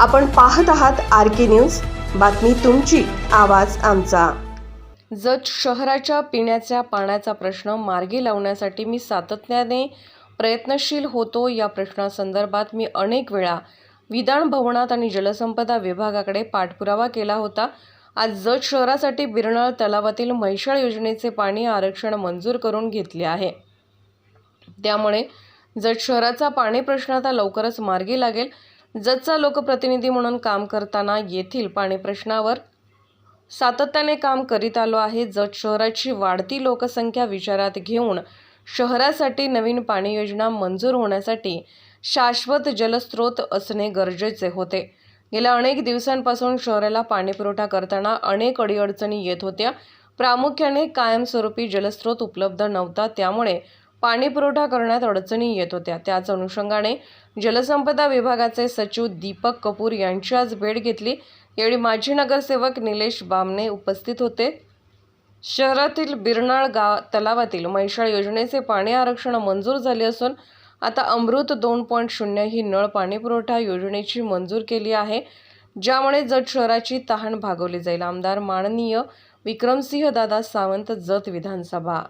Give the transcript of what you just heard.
आपण पाहत आहात आर के न्यूज. बातमी तुमची आवाज आमचा. जत शहराच्या पिण्याच्या पाण्याचा प्रश्न मार्गी लावण्यासाठी मी सातत्याने प्रयत्नशील होतो या प्रश्नासंदर्भात मी अनेक वेळा विधान भवनात आणि जलसंपदा विभागाकडे पाठपुरावा केला होता. आज जत शहरासाठी बिरनाळ तलावातील म्हैसाळ योजनेचे पाणी आरक्षण मंजूर करून घेतले आहे. त्यामुळे जत शहराचा पाणी प्रश्न आता लवकरच मार्गी लागेल. जतचा लोकप्रतिनिधी म्हणून काम करताना येथील पाणी प्रश्नावर सातत्याने काम करीत आलो आहे. जत शहराची वाढती लोकसंख्या विचारात घेऊन शहरासाठी नवीन पाणी योजना मंजूर होण्यासाठी शाश्वत जलस्रोत असणे गरजेचे होते. गेल्या अनेक दिवसांपासून शहराला पाणीपुरवठा करताना अनेक अडीअडचणी येत होत्या. प्रामुख्याने कायमस्वरूपी जलस्रोत उपलब्ध नव्हता. त्यामुळे पाणीपुरवठा करण्यात अडचणी येत होत्या. त्याच अनुषंगाने जलसंपदा विभागाचे सचिव दीपक कपूर यांची आज भेट घेतली. यावेळी माजी नगरसेवक निलेश बामणे उपस्थित होते. शहरातील बिरनाळ गाव तलावातील म्हैसाळ योजनेचे पाणी आरक्षण मंजूर झाले असून आता अमृत दोन पॉईंट शून्य ही नळ पाणीपुरवठा योजनेची मंजूर केली आहे ज्यामुळे जत शहराची तहान भागवली जाईल. आमदार माननीय विक्रमसिंह दादा सावंत जत विधानसभा.